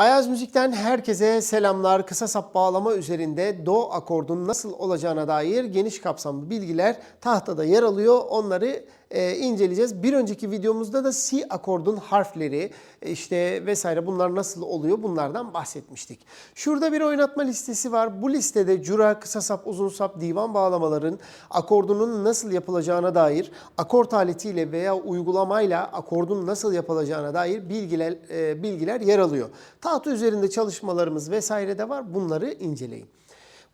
Ayaz Müzik'ten herkese selamlar. Kısa sap bağlama üzerinde do akordun nasıl olacağına dair geniş kapsamlı bilgiler tahtada yer alıyor. Onları e, inceleyeceğiz. Bir önceki videomuzda da C akordun harfleri e, işte vesaire bunlar nasıl oluyor bunlardan bahsetmiştik. Şurada bir oynatma listesi var. Bu listede cura, kısa sap, uzun sap, divan bağlamaların akordunun nasıl yapılacağına dair akort aletiyle veya uygulamayla akordun nasıl yapılacağına dair bilgiler e, bilgiler yer alıyor. Tahta üzerinde çalışmalarımız vesaire de var. Bunları inceleyin.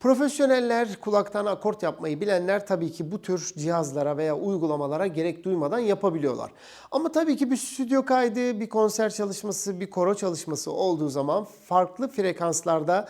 Profesyoneller, kulaktan akort yapmayı bilenler tabii ki bu tür cihazlara veya uygulamalara gerek duymadan yapabiliyorlar. Ama tabii ki bir stüdyo kaydı, bir konser çalışması, bir koro çalışması olduğu zaman farklı frekanslarda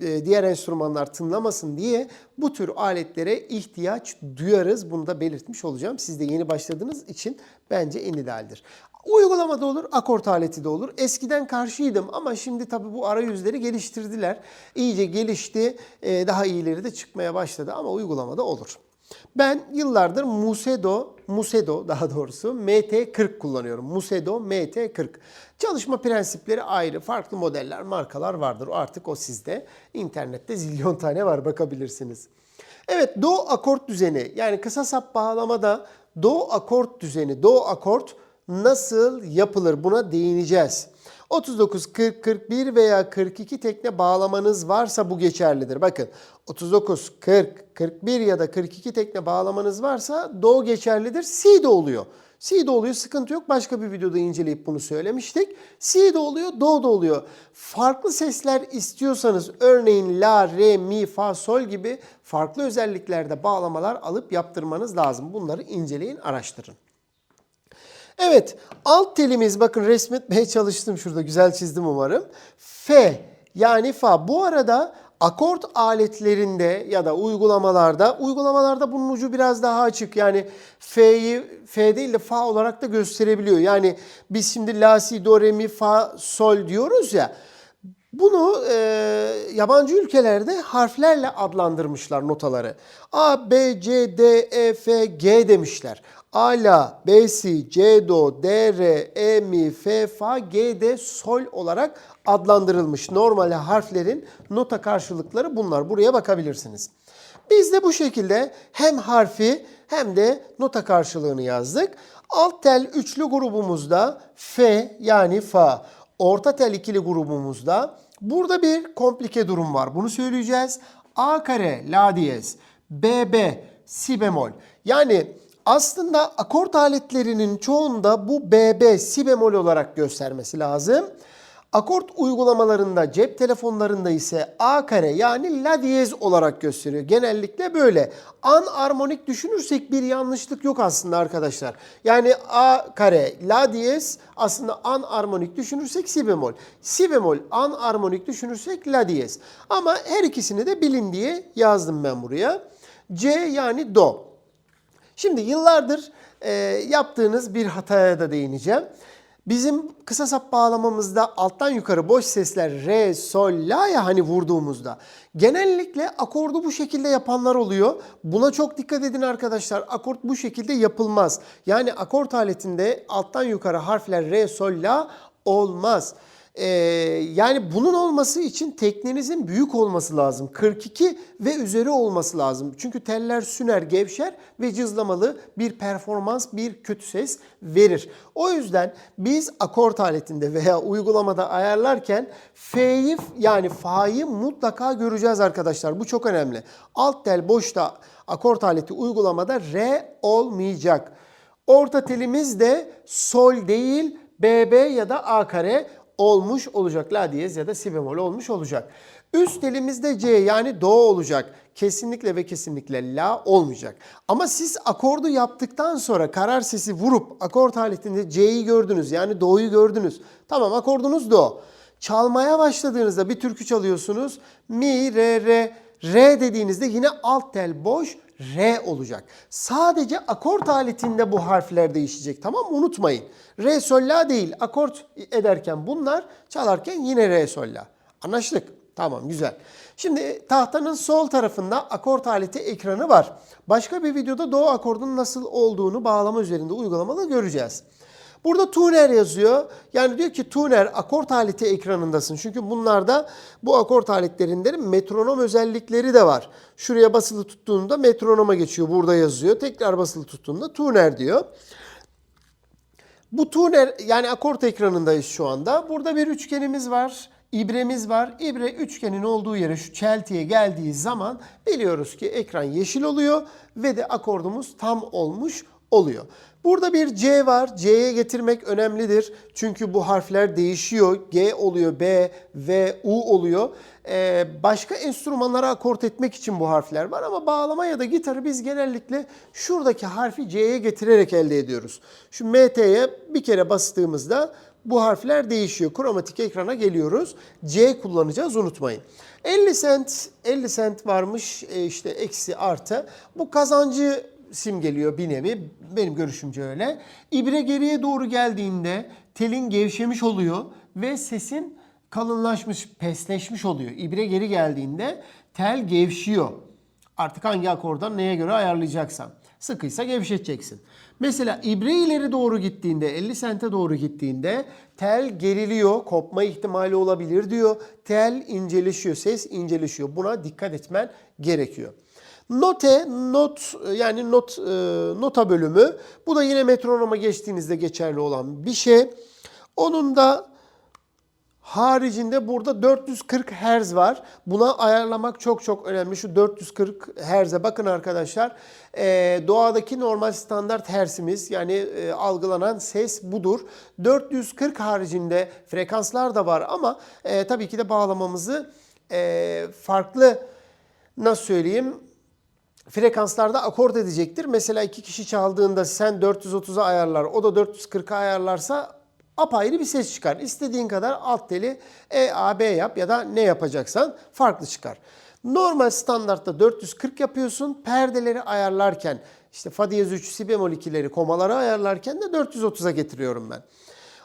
e, diğer enstrümanlar tınlamasın diye bu tür aletlere ihtiyaç duyarız. Bunu da belirtmiş olacağım. Siz de yeni başladığınız için bence en idealdir. Uygulamada olur, akort aleti de olur. Eskiden karşıydım ama şimdi tabii bu arayüzleri geliştirdiler. İyice gelişti, e, daha iyileri de çıkmaya başladı ama uygulamada olur. Ben yıllardır Musedo, Musedo daha doğrusu MT40 kullanıyorum. Musedo MT40. Çalışma prensipleri ayrı, farklı modeller, markalar vardır. Artık o sizde. İnternette zilyon tane var bakabilirsiniz. Evet, do akort düzeni yani kısa sap bağlamada do akort düzeni, do akort nasıl yapılır buna değineceğiz. 39, 40, 41 veya 42 tekne bağlamanız varsa bu geçerlidir. Bakın 39, 40, 41 ya da 42 tekne bağlamanız varsa do geçerlidir. Si de oluyor. Si de oluyor sıkıntı yok. Başka bir videoda inceleyip bunu söylemiştik. Si de oluyor, do da oluyor. Farklı sesler istiyorsanız örneğin la, re, mi, fa, sol gibi farklı özelliklerde bağlamalar alıp yaptırmanız lazım. Bunları inceleyin, araştırın. Evet, alt telimiz bakın resmetmeye çalıştım şurada güzel çizdim umarım. F yani fa. Bu arada akort aletlerinde ya da uygulamalarda, uygulamalarda bunun ucu biraz daha açık. Yani F'yi F değil de fa olarak da gösterebiliyor. Yani biz şimdi la, si, do, re, mi, fa, sol diyoruz ya. Bunu e, yabancı ülkelerde harflerle adlandırmışlar notaları. A, B, C, D, E, F, G demişler. A, la, B, si, C, do, D, re, E, mi, F, fa, G, D, sol olarak adlandırılmış. Normal harflerin nota karşılıkları bunlar. Buraya bakabilirsiniz. Biz de bu şekilde hem harfi hem de nota karşılığını yazdık. Alt tel üçlü grubumuzda F yani fa. Orta tel ikili grubumuzda burada bir komplike durum var. Bunu söyleyeceğiz. A kare la diyez, BB si bemol. Yani aslında akort aletlerinin çoğunda bu BB si bemol olarak göstermesi lazım. Akort uygulamalarında, cep telefonlarında ise A kare yani la diyez olarak gösteriyor. Genellikle böyle. An armonik düşünürsek bir yanlışlık yok aslında arkadaşlar. Yani A kare, la diyez aslında an armonik düşünürsek si bemol. Si bemol, an armonik düşünürsek la diyez. Ama her ikisini de bilin diye yazdım ben buraya. C yani do. Şimdi yıllardır e, yaptığınız bir hataya da değineceğim. Bizim kısa sap bağlamamızda alttan yukarı boş sesler re, sol, la ya hani vurduğumuzda genellikle akordu bu şekilde yapanlar oluyor. Buna çok dikkat edin arkadaşlar. Akort bu şekilde yapılmaz. Yani akort aletinde alttan yukarı harfler re, sol, la olmaz. Ee, yani bunun olması için teknenizin büyük olması lazım. 42 ve üzeri olması lazım. Çünkü teller süner, gevşer ve cızlamalı bir performans, bir kötü ses verir. O yüzden biz akort aletinde veya uygulamada ayarlarken F'yi yani Fa'yı mutlaka göreceğiz arkadaşlar. Bu çok önemli. Alt tel boşta akort aleti uygulamada Re olmayacak. Orta telimiz de sol değil BB ya da A kare olmuş olacak. La diyez ya da si bemol olmuş olacak. Üst elimizde C yani do olacak. Kesinlikle ve kesinlikle la olmayacak. Ama siz akordu yaptıktan sonra karar sesi vurup akort aletinde C'yi gördünüz. Yani do'yu gördünüz. Tamam akordunuz do. Çalmaya başladığınızda bir türkü çalıyorsunuz. Mi, re, re. Re dediğinizde yine alt tel boş re olacak. Sadece akort aletinde bu harfler değişecek. Tamam mı? Unutmayın. Re sol değil. Akort ederken bunlar çalarken yine re sol la. Anlaştık. Tamam güzel. Şimdi tahtanın sol tarafında akort aleti ekranı var. Başka bir videoda do akordunun nasıl olduğunu bağlama üzerinde uygulamalı göreceğiz. Burada tuner yazıyor. Yani diyor ki tuner akort aleti ekranındasın. Çünkü bunlarda bu akort aletlerinde metronom özellikleri de var. Şuraya basılı tuttuğunda metronoma geçiyor. Burada yazıyor. Tekrar basılı tuttuğunda tuner diyor. Bu tuner yani akort ekranındayız şu anda. Burada bir üçgenimiz var. İbremiz var. İbre üçgenin olduğu yere şu çeltiye geldiği zaman biliyoruz ki ekran yeşil oluyor ve de akordumuz tam olmuş oluyor. Burada bir C var. C'ye getirmek önemlidir. Çünkü bu harfler değişiyor. G oluyor, B, V, U oluyor. Ee, başka enstrümanlara akort etmek için bu harfler var ama bağlama ya da gitarı biz genellikle şuradaki harfi C'ye getirerek elde ediyoruz. Şu MT'ye bir kere bastığımızda bu harfler değişiyor. Kromatik ekrana geliyoruz. C kullanacağız unutmayın. 50 sent 50 sent varmış e, işte eksi artı. Bu kazancı simgeliyor bir nevi. Benim görüşümce öyle. İbre geriye doğru geldiğinde telin gevşemiş oluyor ve sesin kalınlaşmış, pesleşmiş oluyor. İbre geri geldiğinde tel gevşiyor. Artık hangi akordan neye göre ayarlayacaksan. Sıkıysa gevşeteceksin. Mesela ibre ileri doğru gittiğinde, 50 sente doğru gittiğinde tel geriliyor, kopma ihtimali olabilir diyor. Tel inceleşiyor, ses inceleşiyor. Buna dikkat etmen gerekiyor. Note, not yani not e, nota bölümü. Bu da yine metronoma geçtiğinizde geçerli olan bir şey. Onun da haricinde burada 440 Hz var. Buna ayarlamak çok çok önemli. Şu 440 Hz'e bakın arkadaşlar. Ee, doğadaki normal standart Hz'imiz yani e, algılanan ses budur. 440 haricinde frekanslar da var ama e, tabii ki de bağlamamızı e, farklı nasıl söyleyeyim frekanslarda akort edecektir. Mesela iki kişi çaldığında sen 430'a ayarlar, o da 440'a ayarlarsa apayrı bir ses çıkar. İstediğin kadar alt teli E, A, B yap ya da ne yapacaksan farklı çıkar. Normal standartta 440 yapıyorsun. Perdeleri ayarlarken işte fa diyez 3, si bemol 2'leri, komaları ayarlarken de 430'a getiriyorum ben.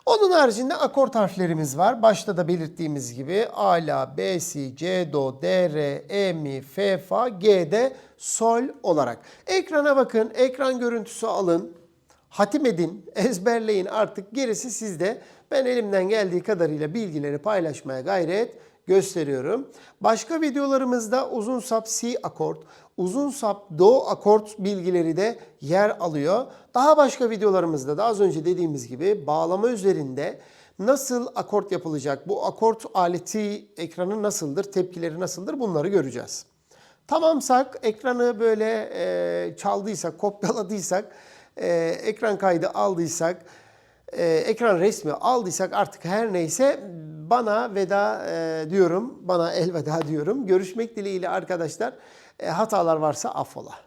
Onun haricinde akort harflerimiz var. Başta da belirttiğimiz gibi A, La, B, Si, C, Do, D, R, E, Mi, F, Fa, G, D, Sol olarak. Ekrana bakın, ekran görüntüsü alın. Hatim edin, ezberleyin artık gerisi sizde. Ben elimden geldiği kadarıyla bilgileri paylaşmaya gayret gösteriyorum. Başka videolarımızda uzun sap C akort, uzun sap do akort bilgileri de yer alıyor. Daha başka videolarımızda da az önce dediğimiz gibi bağlama üzerinde nasıl akort yapılacak, bu akort aleti ekranı nasıldır, tepkileri nasıldır bunları göreceğiz. Tamamsak, ekranı böyle e, çaldıysak, kopyaladıysak, e, ekran kaydı aldıysak, e, ekran resmi aldıysak artık her neyse bana veda e, diyorum, bana elveda diyorum. Görüşmek dileğiyle arkadaşlar. E, hatalar varsa affola.